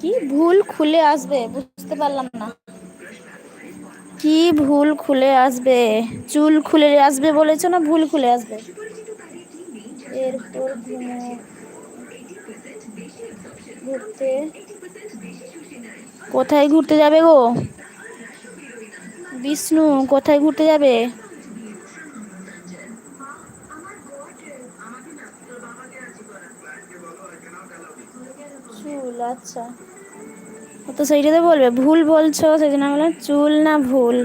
কি ভুল খুলে আসবে? বুঝতে পারলাম না। কি ভুল খুলে আসবে? চুল খুলে আসবে বলেছ না ভুল খুলে আসবে? এরপর ঘুরতে কোথায় ঘুরতে যাবে গো? বিষ্ণু, কোথায় ঘুরতে যাবে চুল আচ্ছা। ও তো সেইটাতে বলবে, ভুল বলছো সেই জন্য বললাম, চুল না ভুল।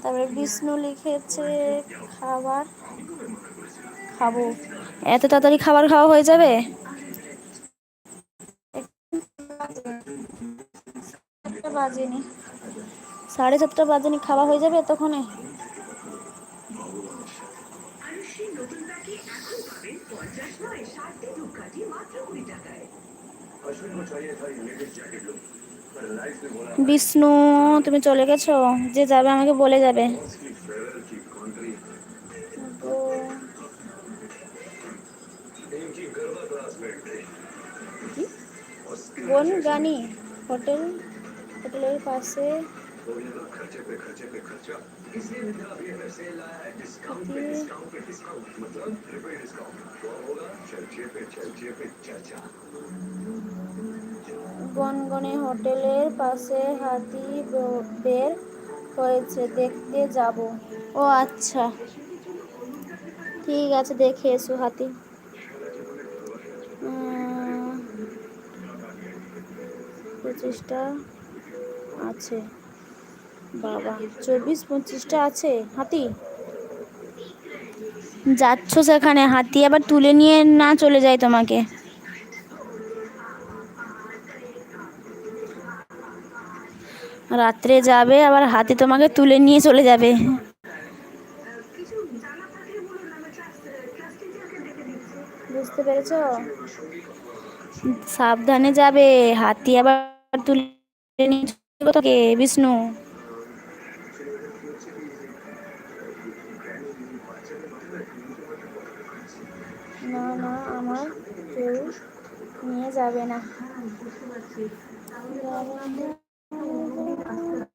তারপরে বিষ্ণু লিখেছে, খাবার খাব। এত তাড়াতাড়ি খাবার খাওয়া হয়ে যাবে? বাজেনি। সাড়ে সাতটা বাজেনি, খাওয়া হয়ে যাবে এতক্ষণে? বিষ্ণু তুমি চলে গেছো? যে যাবে আমাকে বলে যাবে। বনগানি হোটেল হোটেলের পাশে। ডিসকাউন্ট গনগনে হোটেলের পাশে হাতি বের হয়েছে, দেখতে যাব। ও আচ্ছা। ঠিক আছে, দেখে এসো হাতি। পঁচিশটা আছে। বাবা, চব্বিশ, পঁচিশটা আছে? হাতি? যাচ্ছ সেখানে। হাতি আবার তুলে নিয়ে না চলে যায় তোমাকে? রাত্রে যাবে, আবার হাতে তোমাকে তুলে নিয়ে চলে যাবে। বুঝতে পেরেছ? সাবধানে যাবে, হাতি আবার তুলে নিয়ে বিষ্ণু। না না, আমার কেউ নিয়ে যাবে না। Hasta